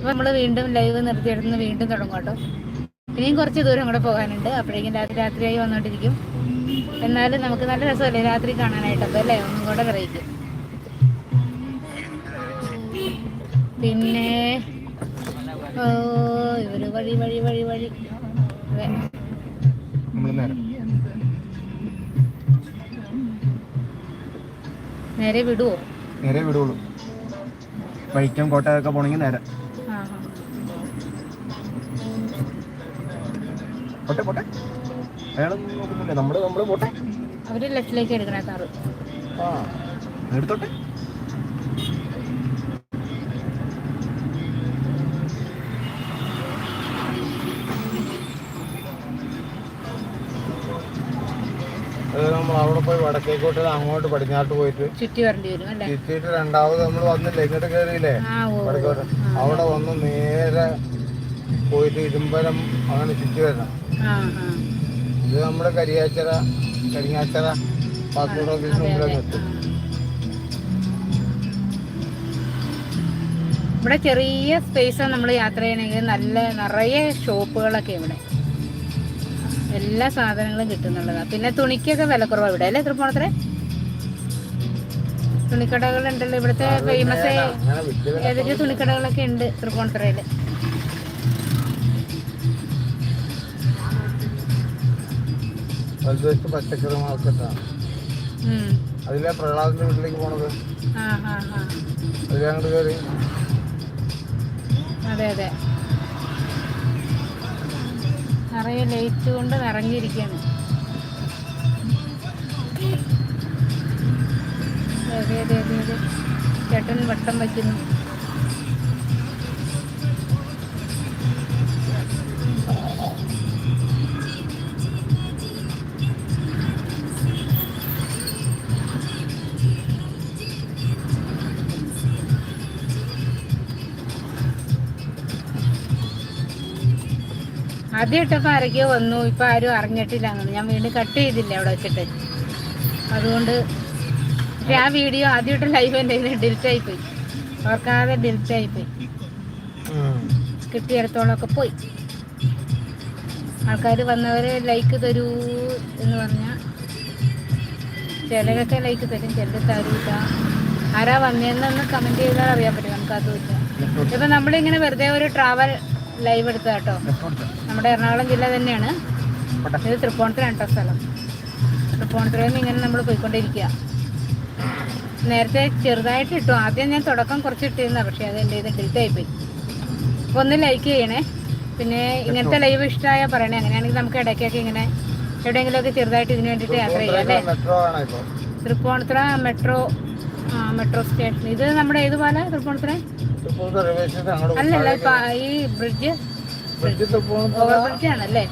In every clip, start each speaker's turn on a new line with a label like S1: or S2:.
S1: അപ്പൊ നമ്മൾ വീണ്ടും ലൈവ് നിർത്തിയെടുത്ത് വീണ്ടും തുടങ്ങും കേട്ടോ. ഇനിയും കുറച്ച് ദൂരം കൂടെ പോകാനുണ്ട്. അപ്പോഴേക്കും രാത്രി രാത്രിയായി വന്നോണ്ടിരിക്കും. എന്നാലും നമുക്ക് നല്ല രസമല്ലേ രാത്രി കാണാനായിട്ടൊക്കെ അല്ലേ? ഒന്നും കൂടെ അറിയിക്കും പിന്നെ ഓ ഇവർ വഴി വഴി വഴി വഴി.
S2: നേരെ.
S1: നേരെ വിടുവോ?
S2: നേരെ വിടുള്ളൂ വൈക്കം കോട്ടയൊക്കെ പോണെങ്കിൽ നേരെ. പോട്ടെ പോട്ടെ. അയാളൊന്നും നോക്കുന്നില്ല. നമ്മൾ നമ്മൾ പോട്ടെ.
S1: അവർ ലെഫ്റ്റിലേക്ക് എടുക്കണേ കാറ്.
S2: ആ എടുത്തോട്ടെ.
S3: നമ്മൾ അവിടെ പോയി വടക്കേക്കോട്ട് അങ്ങോട്ട് പടിഞ്ഞാട്ട് പോയിട്ട്
S1: ചുറ്റി
S3: ചുറ്റിയിട്ട് രണ്ടാമത് നമ്മൾ വന്നില്ല? ഇങ്ങോട്ട് കയറിയില്ലേ വടക്കോട്ട് അവിടെ വന്ന് നേരെ പോയിട്ട് ഇരുമ്പലം അങ്ങനെ ചുറ്റി വരണം. ഇത് നമ്മുടെ കരിയാച്ചറ കരിങ്ങാച്ചറ പാസ്പോർട്ട് ഓഫീസിന് മുമ്പിലേക്ക് എത്തും.
S1: ഇവിടെ ചെറിയ സ്പേസ് നമ്മൾ യാത്ര ചെയ്യണമെങ്കിൽ നല്ല നിറയെ ഷോപ്പുകളൊക്കെ ഇവിടെ. എല്ലാ സാധനങ്ങളും കിട്ടുന്നുള്ളതാണ് പിന്നെ തുണിക്കൊക്കെ വില കുറവാണ് ഇവിടെ അല്ലേ തൃപ്പൂണത്തിലെ തുണിക്കടകളുണ്ടല്ലോ ഇവിടുത്തെ ഫേമസ് ഏതൊക്കെ തുണിക്കടകളൊക്കെ ഉണ്ട് തൃപ്പൂണിത്തറയിൽ?
S3: വലതുവശത്ത് പച്ചക്കറി മാർക്കറ്റാണ്. അതിലെ പ്രഹ്ലാദിന്റെ വീട്ടിലേക്ക് പോണത്. അതിലെ അങ്ങോട്ട് കയറി
S1: അതെ അതെ. നിറയെ ലൈറ്റ് കൊണ്ട് നിറഞ്ഞിരിക്കുകയാണ് ചേട്ടൻ വട്ടം വയ്ക്കുന്നു. ആദ്യം ഇട്ടപ്പോൾ ആരൊക്കെയോ വന്നു. ഇപ്പം ആരും അറിഞ്ഞിട്ടില്ല അങ്ങനെ. ഞാൻ വീണ്ടും കട്ട് ചെയ്തില്ല അവിടെ വെച്ചിട്ട്? അതുകൊണ്ട് ആ വീഡിയോ ആദ്യമായിട്ട് ലൈവ് എന്റെ ഡിലിറ്റ് ആയിപ്പോയി ഓർക്കാതെ ഡിലിറ്റ് ആയിപ്പോയി കിട്ടിയിടത്തോളമൊക്കെ പോയി. ആൾക്കാർ വന്നവരെ ലൈക്ക് തരൂ എന്ന് പറഞ്ഞാൽ ചിലരൊക്കെ ലൈക്ക് തരും ചിലർ തരൂല. ആരാ വന്നതെന്നൊന്ന് കമന്റ് ചെയ്താൽ അറിയാൻ പറ്റും. നമുക്ക് അതുമില്ല ഇപ്പം നമ്മളിങ്ങനെ വെറുതെ ഒരു ട്രാവൽ ലൈവ് എടുത്തത് കേട്ടോ നമ്മുടെ എറണാകുളം ജില്ല തന്നെയാണ്. ഇത് തൃപ്പൂണിത്തുറയാണ് കേട്ടോ സ്ഥലം. തൃപ്പൂണിത്തുറയിൽ നിന്ന് ഇങ്ങനെ നമ്മൾ പോയിക്കൊണ്ടിരിക്കുക നേരത്തെ ചെറുതായിട്ട് ഇട്ടു. ആദ്യം ഞാൻ തുടക്കം കുറച്ച് ഇട്ടിരുന്ന പക്ഷേ അത് എന്റെ ഇത് ആയിപ്പോയി. അപ്പോൾ ഒന്ന് ലൈക്ക് ചെയ്യണേ. പിന്നെ ഇങ്ങനത്തെ ലൈവ് ഇഷ്ടമായ പറയണേ. അങ്ങനെയാണെങ്കിൽ നമുക്ക് ഇടയ്ക്കൊക്കെ ഇങ്ങനെ എവിടെയെങ്കിലുമൊക്കെ ചെറുതായിട്ട് ഇതിന് വേണ്ടിയിട്ട് യാത്ര ചെയ്യാം അല്ലേ? തൃപ്പൂണിത്തുറ മെട്രോ മെട്രോ സ്റ്റേഷൻ ഇത് നമ്മുടെ ഏത് പോലെ തൃപ്പൂണിത്തുറ? അല്ലല്ല ഇപ്പൊ ഈ ബ്രിഡ്ജ് ഓവർ ബ്രിഡ്ജ് ആണല്ലേ?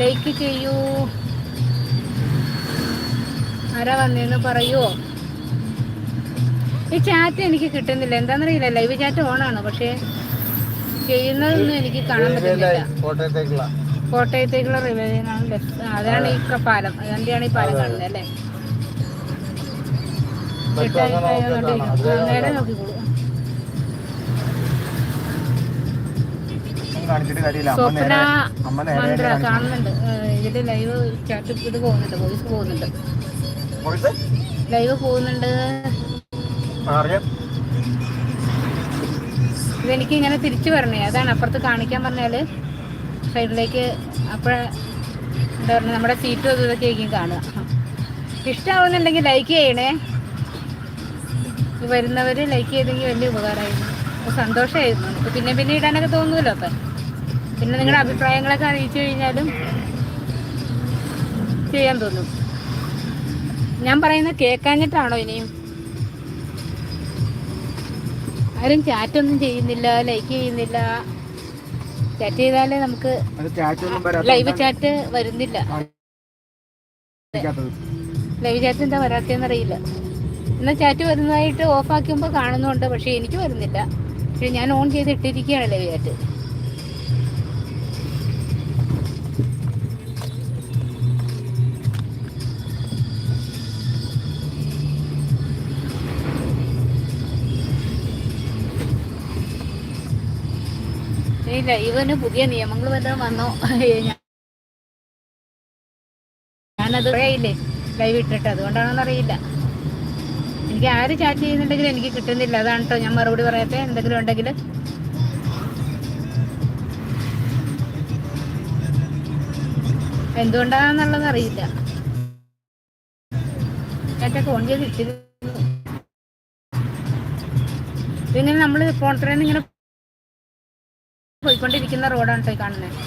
S1: ലൈക്ക് ചെയ്യൂ. ആരാ വന്നേന്ന് പറയൂ ഈ ചാറ്റ് എനിക്ക് കിട്ടുന്നില്ല. എന്താണെന്നറിയില്ല ലൈവ് ചാറ്റ് ഓണാണ് പക്ഷേ ചെയ്യുന്നതൊന്നും എനിക്ക് കാണാൻ പറ്റുന്നില്ല.
S3: കോട്ടയത്തേക്കുള്ള.
S1: ലെഫ്റ്റ് അതാണ് ഈ പാലം. അതിന്റെയാണ് ഈ പാലം കാണുന്നത് അല്ലേ? സ്വപ്ന മന്ത്ര. കാണുന്നുണ്ട്. ലൈവ് ചാറ്റ് ഇത് പോകുന്നുണ്ട് വോയിസ് പോകുന്നുണ്ട്. ലൈവ് പോകുന്നുണ്ട്. ഇതെനിക്ക് ഇങ്ങനെ തിരിച്ചു വരണേ. അതാണ് അപ്പുറത്ത് കാണിക്കാൻ പറഞ്ഞാൽ സൈഡിലേക്ക് അപ്പോഴ എന്താ പറയുക നമ്മുടെ സീറ്റും ഇതൊക്കെ കാണുക. ഇഷ്ടമാവുന്നുണ്ടെങ്കിൽ ലൈക്ക് ചെയ്യണേ. വരുന്നവർ ലൈക്ക് ചെയ്തെങ്കിൽ വലിയ ഉപകാരമായിരുന്നു. അപ്പോൾ സന്തോഷമായിരുന്നു. നമുക്ക് പിന്നെ പിന്നെ ഇടാനൊക്കെ തോന്നുമല്ലോ അപ്പം. പിന്നെ നിങ്ങളുടെ അഭിപ്രായങ്ങളൊക്കെ അറിയിച്ചു കഴിഞ്ഞാലും ചെയ്യാൻ തോന്നും. ഞാൻ പറയുന്നത് കേൾക്കാഞ്ഞിട്ടാണോ ഇനിയും? ആരും ചാറ്റൊന്നും ചെയ്യുന്നില്ല ലൈക്ക് ചെയ്യുന്നില്ല. ചാറ്റ് ചെയ്താലേ നമുക്ക് ലൈവ് ചാറ്റ് വരുന്നില്ല. ലൈവ് ചാറ്റ് എന്താ വരാത്തതെന്ന് അറിയില്ല. എന്നാൽ ചാറ്റ് വരുന്നതായിട്ട് ഓഫ് ആക്കുമ്പോൾ കാണുന്നുണ്ട് പക്ഷേ എനിക്ക് വരുന്നില്ല. പക്ഷേ ഞാൻ ഓൺ ചെയ്ത് ഇട്ടിരിക്കുകയാണല്ലേ ചാറ്റ് ഇല്ല ഇവന് പുതിയ നിയമങ്ങൾ വല്ലതും വന്നോ? ഞാനത് ഇല്ലേ? ലൈവ് ഇട്ടിട്ട്. അറിയില്ല. എനിക്ക് ആര് ചാറ്റ് ചെയ്യുന്നുണ്ടെങ്കിൽ എനിക്ക് കിട്ടുന്നില്ല. അതാണ് കേട്ടോ ഞാൻ മറുപടി പറയാത്തെ. എന്തെങ്കിലും ഉണ്ടെങ്കിൽ എന്തുകൊണ്ടാണെന്നുള്ളത് അറിയില്ല. ചേട്ടാ ഫോൺ ചെയ്ത് ഇട്ടിരുന്നു. ഇതിങ്ങനെ നമ്മൾ ഫോൺ ഇങ്ങനെ പോയിക്കൊണ്ടിരിക്കുന്ന റോഡാണ് കാണുന്നത്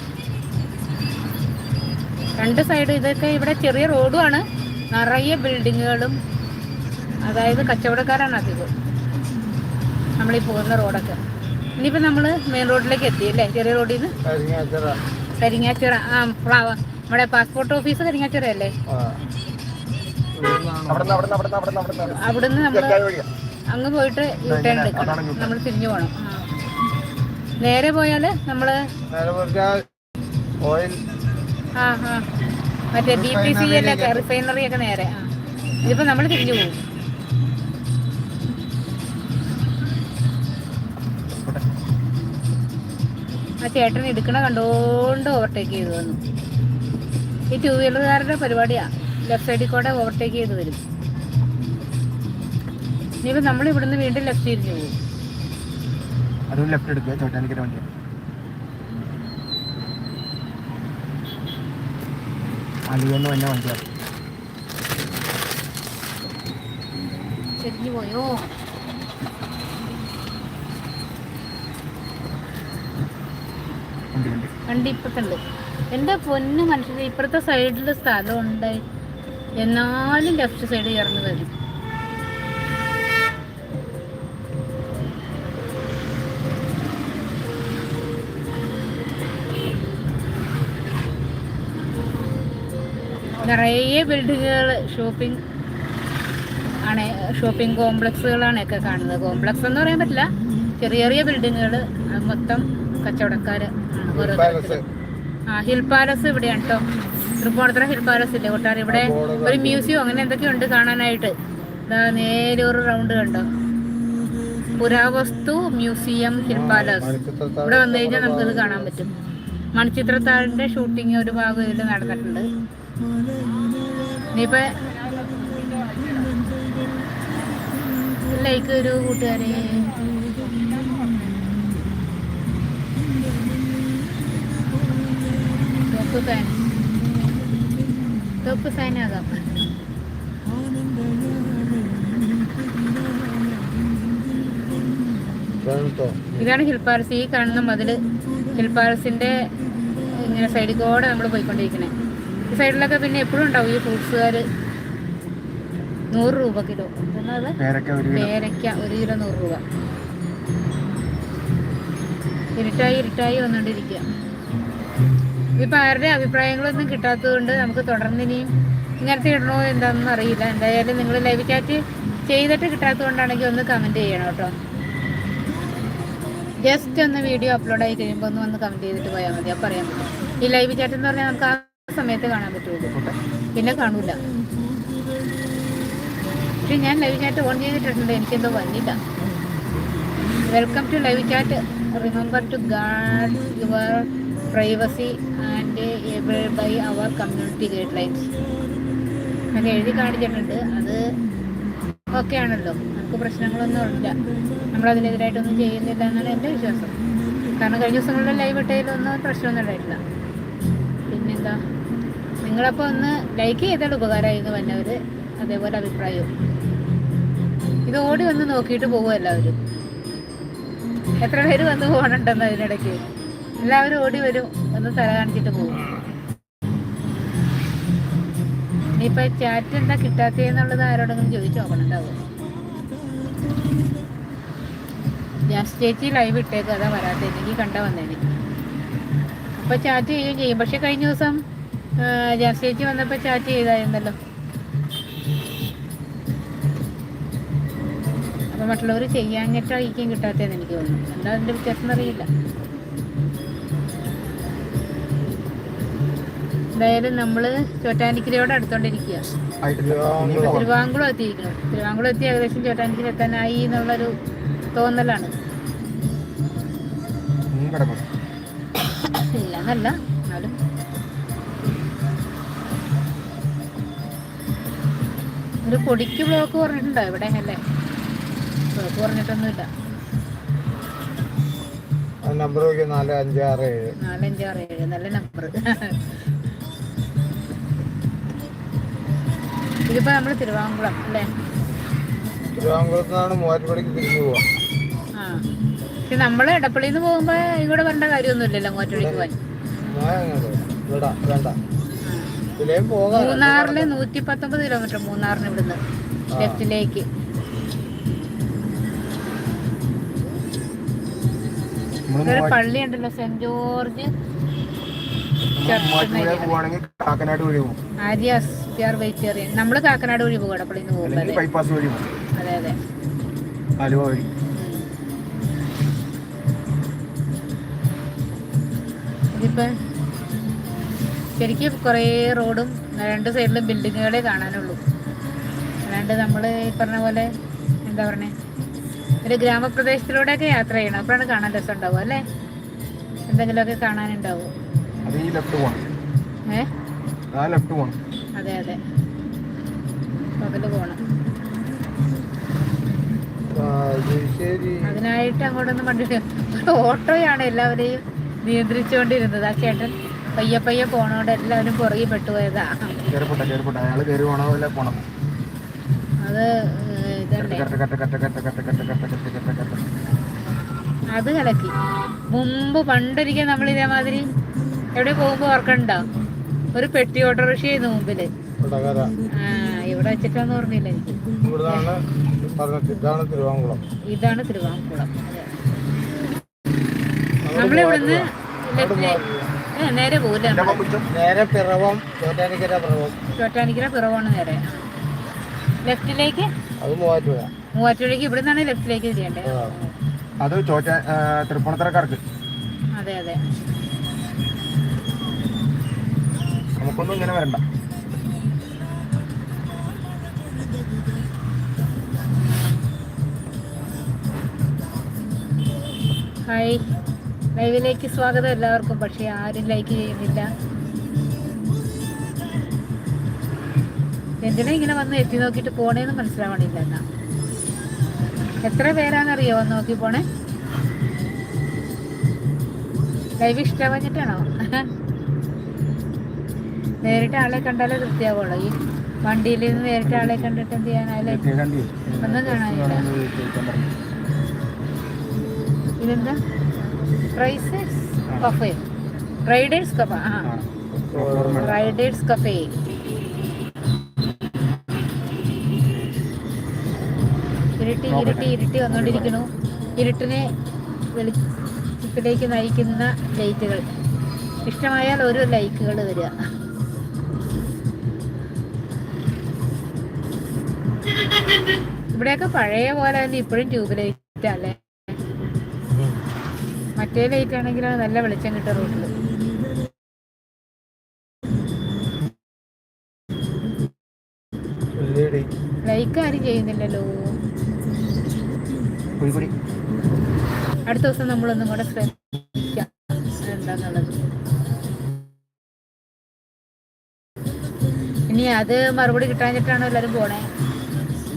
S1: രണ്ട് സൈഡ് ഇതൊക്കെ ഇവിടെ ചെറിയ റോഡുമാണ് നിറയെ ബിൽഡിങ്ങുകളും അതായത് കച്ചവടക്കാരാണ് അധികം നമ്മളീ പോകുന്ന റോഡൊക്കെ. ഇനിയിപ്പോൾ നമ്മൾ മെയിൻ റോഡിലേക്ക് എത്തി അല്ലേ? ചെറിയ റോഡിൽ നിന്ന്
S3: കരിങ്ങാച്ചിറ
S1: ആ ഫ്ലവർ നമ്മുടെ പാസ്പോർട്ട് ഓഫീസ് കരിങ്ങാച്ചിറ അല്ലേ? അവിടുന്ന് നമ്മൾ അങ്ങ് പോയിട്ട് യൂട്ടേൺ
S2: അതാണ്
S1: എടുക്കണം നമ്മൾ തിരിഞ്ഞു പോകണം ആ. നേരെ പോയാൽ നമ്മൾ
S3: നേരെ പറഞ്ഞാൽ ഓയിൽ.
S1: ആ ആ. മറ്റേ ബി പി സി അല്ലേ റിഫൈനറി ഒക്കെ നേരെ. ആ. ഇതിപ്പോൾ നമ്മൾ തിരിഞ്ഞു പോകും ആ ചേട്ടൻ എടുക്കണ കണ്ടോണ്ട് ഓവർടേക്ക് ചെയ്തു വന്നു. ഈ ടൂ വീലറുകാരുടെ പരിപാടിയാ. ലെഫ്റ്റ് സൈഡിൽ കൂടെ ഓവർടേക്ക് ചെയ്ത് വരും. ഇനിയിപ്പോൾ നമ്മൾ ഇവിടുന്ന് വീണ്ടും ലെഫ്റ്റ് തിരിഞ്ഞു പോകും.
S2: അതും ലെഫ്റ്റ് എടുക്കുക ചോട്ടാനിക്കര വണ്ടിയാണ് അലിയെന്ന് തന്നെ വണ്ടിയാണ്
S1: ചെരിഞ്ഞു പോയോ?
S2: വണ്ടി
S1: ഇപ്പത്തുണ്ട്. എന്റെ പൊന്ന് മനുഷ്യർ ഇപ്പുറത്തെ സൈഡിൽ സ്ഥലമുണ്ട്. എന്നാലും ലെഫ്റ്റ് സൈഡ് ഇറങ്ങി വരും. നിറയെ ബിൽഡിങ്ങുകൾ ഷോപ്പിംഗ് ആണ് ഷോപ്പിംഗ് കോംപ്ലക്സുകളാണ് ഒക്കെ കാണുന്നത്. കോംപ്ലക്സ് എന്ന് പറയാൻ പറ്റില്ല. ചെറിയ ചെറിയ ബിൽഡിങ്ങുകൾ മൊത്തം കച്ചവടക്കാർ ഓരോ ആ ഹിൽ പാലസ് ഇവിടെയാണ് കേട്ടോ തൃപ്പൂണിത്തുറ ഹിൽ പാലസ് ഇല്ലേ കൂട്ടാർ ഇവിടെ ഒരു മ്യൂസിയം അങ്ങനെ എന്തൊക്കെയോ ഉണ്ട് കാണാനായിട്ട്. ഇതാ നേരെ ഒരു റൗണ്ട് കണ്ടോ? പുരാവസ്തു മ്യൂസിയം ഹിൽ പാലസ് ഇവിടെ വന്നു കഴിഞ്ഞാൽ നമുക്കിത് കാണാൻ പറ്റും. മണിച്ചിത്രത്താഴിന്റെ ഷൂട്ടിംഗ് ഒരു ഭാഗം ഇതിൽ നടന്നിട്ടുണ്ട്. ഇനിയിപ്പോ ലൈക്ക് ഒരു കൂട്ടുകാരെ. ടോപ്പ് ഫാൻ ടോപ്പ് ഇതാണ് ഹിൽ പാലസ് ഈ കാണുന്ന മതിൽ ഹിൽ പാലസിന്റെ ഇങ്ങനെ സൈഡിൽ കൂടെ നമ്മൾ പോയിക്കൊണ്ടിരിക്കണേ. ഈ സൈഡിലൊക്കെ പിന്നെ എപ്പോഴും ഉണ്ടാവും ഈ ഫ്രൂട്ട്സുകാർ നൂറ് രൂപ കിലോ.
S2: പേരക്ക ഒരു കിലോ.
S1: പേരയ്ക്ക ഒരു കിലോ നൂറ് രൂപ. ഇരുട്ടായി ഇരുട്ടായി വന്നുകൊണ്ടിരിക്കുക ഇപ്പം ആരുടെ അഭിപ്രായങ്ങളൊന്നും കിട്ടാത്തത് കൊണ്ട് നമുക്ക് തുടർന്ന് ഇനിയും ഇങ്ങനത്തെ ഇടണോ എന്താണെന്ന് അറിയില്ല. എന്തായാലും നിങ്ങൾ ലൈവ് ചാറ്റ് ചെയ്തിട്ട് കിട്ടാത്തത് കൊണ്ടാണെങ്കിൽ ഒന്ന് കമന്റ് ചെയ്യണം കേട്ടോ. ജസ്റ്റ് ഒന്ന് വീഡിയോ അപ്ലോഡ് ആയി കഴിയുമ്പോൾ ഒന്ന് വന്ന് കമന്റ് ചെയ്തിട്ട് പോയാൽ മതി. അപ്പോൾ അറിയാൻ ഈ ലൈവ് ചാറ്റ് എന്ന് പറഞ്ഞാൽ നമുക്ക് ആ സമയത്ത് കാണാൻ പറ്റുള്ളൂ. പിന്നെ കാണൂല. പക്ഷെ ഞാൻ ലൈവ് ചാറ്റ് ഓൺ ചെയ്തിട്ടുണ്ട് എനിക്കെന്തോ വന്നില്ല. Welcome to live chat remember to guard your privacy and abide by our community guidelines എന്നൊക്കെ എഴുതി കാണിച്ചിട്ടുണ്ട്. അത് ഓക്കെ ആണല്ലോ. നമുക്ക് പ്രശ്നങ്ങളൊന്നും ഇല്ല. നമ്മളതിനെതിരായിട്ടൊന്നും ചെയ്യുന്നില്ല എന്നാണ് എന്റെ വിശ്വാസം. കാരണം കഴിഞ്ഞ ദിവസങ്ങളിലെ ലൈവ് ഇട്ടതിലൊന്നും പ്രശ്നമൊന്നും ഉണ്ടായിട്ടില്ല. പിന്നെന്താ? നിങ്ങളപ്പോൾ ഒന്ന് ലൈക്ക് ചെയ്താൽ ഉപകാരമായിരുന്നു വന്നവർ അതേപോലെ അഭിപ്രായവും. ഇത് ഓടി വന്ന് നോക്കിയിട്ട് പോകും എല്ലാവരും. എത്ര പേര് വന്ന് പോകണുണ്ടെന്ന് അതിനിടയ്ക്ക്. എല്ലാവരും ഓടി വരും ഒന്ന് സ്ഥലം കാണിച്ചിട്ട് പോകും. ഇനിയിപ്പോ ചാറ്റ് എന്താ കിട്ടാത്തതെന്നുള്ളത് ആരോടെങ്കിലും ചോദിച്ചു നോക്കണുണ്ടാവും. ഞാൻ ചേച്ചി ലൈവ് ഇട്ടേക്ക് അതാ വരാത്ത. എനിക്ക് കണ്ട വന്നേനെ അപ്പൊ ചാറ്റ് ചെയ്യുകയും ചെയ്യും. പക്ഷെ കഴിഞ്ഞ ദിവസം ഞാൻ ചേച്ചി വന്നപ്പോൾ ചാറ്റ് ചെയ്തായിരുന്നല്ലോ. അപ്പൊ മറ്റുള്ളവർ ചെയ്യാഞ്ഞിട്ടായിരിക്കും കിട്ടാത്തതെന്ന് എനിക്ക് തോന്നുന്നു. എന്താ അതിന്റെ വ്യത്യാസം എന്നറിയില്ല. എന്തായാലും നമ്മൾ ചോറ്റാനിക്കരയോട് അടുത്തോണ്ടിരിക്കുക തിരുവാങ്കുളം എത്തിയിരിക്കണം. തിരുവാങ്കുളം എത്തി ഏകദേശം ചോറ്റാനിക്കര എത്താനായി എന്നുള്ളൊരു തോന്നലാണ്. ഇല്ലെന്നല്ല എന്നാലും. ഒരു പൊടിക്ക് ബ്ലോക്ക് പറഞ്ഞിട്ടുണ്ടോ ഇവിടെ അല്ലേ? ബ്ലോക്ക് പറഞ്ഞിട്ടൊന്നുമില്ല
S3: നമ്പർ നാല് ഏഴ്.
S1: നല്ല നമ്പർ ഇതിപ്പോ നമ്മൾ തിരുവാങ്കുളം അല്ലേ?
S3: തിരുവാങ്കുളത്ത് നിന്നാണ് മൂവാറ്റുപടിക്ക് തിരിഞ്ഞു പോവാ.
S1: ആ. പക്ഷെ നമ്മൾ ഇടപ്പള്ളിയിൽ നിന്ന് പോകുമ്പോൾ ഇങ്ങോട്ട് വരേണ്ട കാര്യമൊന്നുമില്ലല്ലോ
S3: മൂവാറ്റുപടിക്ക് പോകാൻ
S1: മൂന്നാറിൽ നൂറ്റി പത്തൊമ്പത് കിലോമീറ്റർ മൂന്നാറിന് ഇവിടുന്ന്. ലെഫ്റ്റിലേക്ക്. പള്ളി ഉണ്ടല്ലോ സെന്റ് ജോർജ് ആര്യാസ്. വെജിറ്റേറിയൻ നമ്മൾ കാക്കനാട് വഴി പോകും
S2: ബൈപ്പാസ് വഴി
S1: അതെ അതെ.
S2: ആലുവ വഴി.
S1: ഇതിപ്പോ ശരിക്കും കുറേ റോഡും രണ്ട് സൈഡിലും ബിൽഡിങ്ങുകളെ കാണാനുള്ളൂ. അല്ലാണ്ട് നമ്മൾ ഈ പറഞ്ഞ പോലെ എന്താ പറഞ്ഞേ? ഒരു ഗ്രാമപ്രദേശത്തിലൂടെയൊക്കെ യാത്ര ചെയ്യണം. അപ്പോഴാണ് കാണാൻ രസം ഉണ്ടാവുക അല്ലേ? എന്തെങ്കിലുമൊക്കെ കാണാനുണ്ടാവും
S2: ഏഹ് ലെഫ്റ്റ് പോകണം
S1: അതെ അതെ പകൽ പോണം അതിനായിട്ട് അങ്ങോട്ടൊന്നും വണ്ടി ഓട്ടോയാണ് എല്ലാവരെയും നിയന്ത്രിച്ചുകൊണ്ടിരുന്നത് ആ ചേട്ടൻ പയ്യെ പയ്യെ പോണോണ്ട് എല്ലാവരും പുറകെ പെട്ടുപോയതാ അത് അത് കലക്കി മുമ്പ് പണ്ടൊരിക്കൽ നമ്മൾ ഇതേമാതിരി എവിടെ പോകുമ്പോ ഓർക്കണ്ടോ ഒരു പെട്ടി ഓട്ടോറിക്ഷയായിരുന്നു മുമ്പിൽ.
S3: ചെയ്തു
S1: ആ ഇവിടെ വെച്ചിട്ടാന്ന് ഓർമ്മയില്ല എനിക്ക്.
S3: ഇതാണ് തിരുവാങ്കുളം.
S1: ഇതാണ് തിരുവാങ്കുളം. നമ്മളിവിടുന്ന് നേരെ പോകില്ല.
S3: നേരെ പിറവം ചോറ്റാനിക്കര പിറവം.
S1: ചോറ്റാനിക്കര പിറവാണ് നേരെ. ലെഫ്റ്റിലേക്ക്
S3: അത് മൂവാറ്റുപുഴ.
S1: മൂവാറ്റുപുഴയ്ക്ക് ഇവിടെ നിന്നാണ് ലെഫ്റ്റിലേക്ക് തിരിയണ്ടേ
S3: ആ.
S2: അത് ചോറ്റ തൃപ്പൂണിത്തറക്കാർക്ക്.
S1: അതെ അതെ.
S2: നമുക്കൊന്നും ഇങ്ങനെ വരണ്ട.
S1: ഹായ് ലൈവിലേക്ക് സ്വാഗതം എല്ലാവർക്കും. പക്ഷേ ആരും ലൈക്ക് ചെയ്യുന്നില്ല. എന്തിനാ ഇങ്ങനെ വന്ന് എത്തി നോക്കിയിട്ട് പോണേന്ന് മനസ്സിലാവണില്ല എന്നാ. എത്ര പേരാണെന്നറിയോ വന്ന് നോക്കി പോണേ? ലൈവ് ഇഷ്ടമാഞ്ഞിട്ടാണോ നേരിട്ട് ആളെ കണ്ടാലേ തൃപ്തിയാവുള്ളൂ ഈ വണ്ടിയിൽ നിന്ന് നേരിട്ട് ആളെ കണ്ടിട്ട് എന്ത് ചെയ്യാനായാലും ഒന്നും കാണാനില്ല. ഇതെന്താ? പ്രൈസ് കഫേ റൈഡേഴ്സ് കഫ ആ. റൈഡേഴ്സ് കഫേ ഇരുട്ടി ഇരുട്ടി ഇരുട്ടി വന്നുകൊണ്ടിരിക്കുന്നു. ഇരുട്ടിനെ വെളിച്ചത്തിലേക്ക് നയിക്കുന്ന ലൈറ്റുകൾ. ഇഷ്ടമായാൽ ഓരോ ലൈക്കുകൾ വരിക. ഇവിടെയൊക്കെ പഴയ പോലെ തന്നെ ഇപ്പോഴും ട്യൂബ് ലൈറ്റ് അല്ലേ? മറ്റേ ലൈറ്റ് ആണെങ്കിൽ നല്ല വെളിച്ചം കിട്ടും
S3: LED.
S1: ലൈക്ക് ആരും ചെയ്യുന്നില്ലല്ലോ. അടുത്ത ദിവസം നമ്മളൊന്നും കൂടെ ശ്രമിക്കാം എന്താന്നുള്ളത്. ഇനി അത് മറുപടി കിട്ടാഞ്ഞിട്ടാണോ എല്ലാരും പോണേ?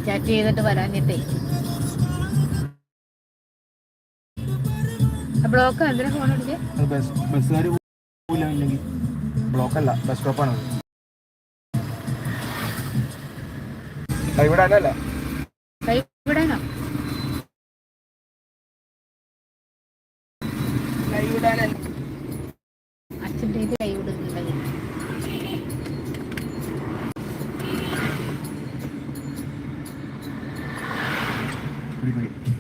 S1: ചാറ്റ് ചെയ്തിട്ട് വരാഞ്ഞിട്ടേ. ബ്ലോക്ക് എന്തിനാ ഫോൺ
S2: ബസ്സുകാർ ബ്ലോക്ക് അല്ല ബസ് സ്റ്റോപ്പാണ്
S4: കൈവിടാനല്ല.
S3: കൈവിടാനോ?
S1: これこれ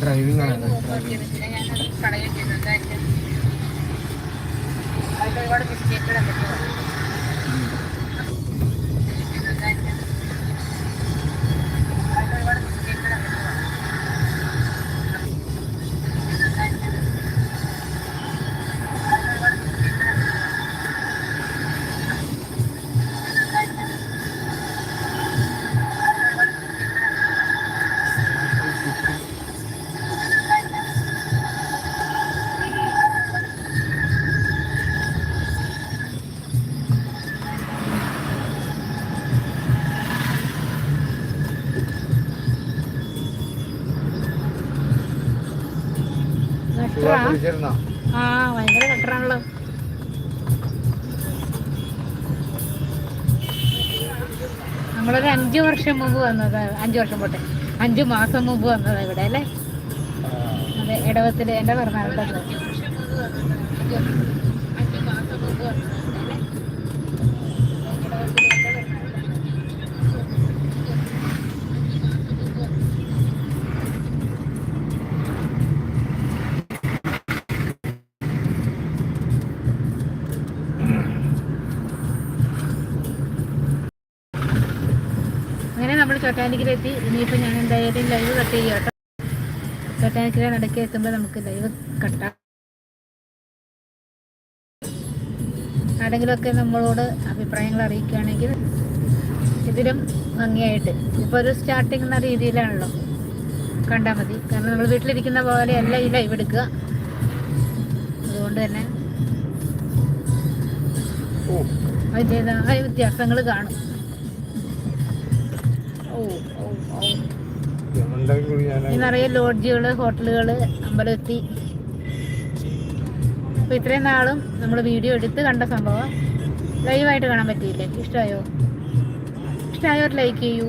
S2: ഡ്രൈവിംഗ് ആണ്
S1: ഒരുപാട് മിസ്റ്റേക്കുകൾ എന്തൊക്കെയോ ഗട്ടറാ? ആ നമ്മളൊരു അഞ്ചു വർഷം മുമ്പ് വന്നത് അഞ്ചു വർഷം പോട്ടെ അഞ്ചു മാസം മുമ്പ് വന്നത് ഇവിടെ അല്ലേ? അതെ ഇടവത്തിൽ എന്റെ മുമ്പ് വന്നത് അഞ്ചു മാസം മുമ്പ് വന്നത്. ചോട്ടാനിക്കിലെത്തി ഇനിയിപ്പോൾ ഞാൻ എന്തായാലും ലൈവ് കട്ട് ചെയ്യാം കേട്ടോ. ചോട്ടാനിക്കര നടക്കി എത്തുമ്പോൾ നമുക്ക് ലൈവ് കട്ടാം ആരെങ്കിലുമൊക്കെ നമ്മളോട് അഭിപ്രായങ്ങൾ അറിയിക്കുകയാണെങ്കിൽ ഇതിലും ഭംഗിയായിട്ട്. ഇപ്പോൾ ഒരു സ്റ്റാർട്ടിങ് എന്ന രീതിയിലാണല്ലോ. കണ്ടാൽ മതി. കാരണം നമ്മൾ വീട്ടിലിരിക്കുന്ന പോലെയല്ല ഈ ലൈവ് എടുക്കുക. അതുകൊണ്ട് തന്നെ അതിന്റെതായ വ്യത്യാസങ്ങൾ കാണും. നിറയെ ലോഡ്ജുകൾ ഹോട്ടലുകൾ അമ്പലത്തി അപ്പൊ ഇത്രയും നാളും നമ്മൾ വീഡിയോ എടുത്ത് കണ്ട സംഭവം ലൈവായിട്ട് കാണാൻ പറ്റിയില്ലേ? ഇഷ്ടമായോ ഇഷ്ടമായോ ഒരു ലൈക്ക് ചെയ്യൂ.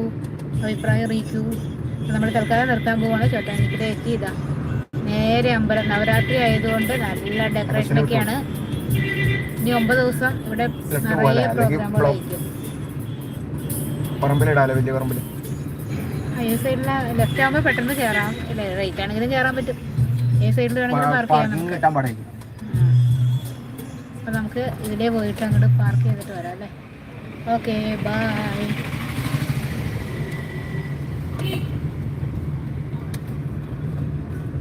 S1: അഭിപ്രായം അറിയിക്കൂ. നമ്മൾ തൽക്കാലം നിർത്താൻ പോവാണ്. ചോട്ടാനിക്കിടെ എത്തിയതാ. നേരെ അമ്പലം. നവരാത്രി ആയതുകൊണ്ട് നല്ല ഡെക്കറേഷൻ ഒക്കെയാണ്. ഇനി ഒമ്പത് ദിവസം ഇവിടെ നിറയെ പ്രോഗ്രാമുകളായിരിക്കും
S2: പറമ്പിലിടാലോ വലിയ പറമ്പിൽ
S1: ഈ സൈഡിൽ ലെഫ്റ്റ് ആകുമ്പോൾ പെട്ടെന്ന് കയറാം റൈറ്റ് ആണെങ്കിലും കയറാൻ പറ്റും. ഈ സൈഡിൽ വേണമെങ്കിൽ പാർക്ക് ചെയ്യാം നമുക്ക്.
S2: കിട്ടാൻ
S1: നമുക്ക് ഇതിലേ പോയിട്ട് അങ്ങോട്ട് പാർക്ക് ചെയ്തിട്ട് വരാം അല്ലേ? Okay bye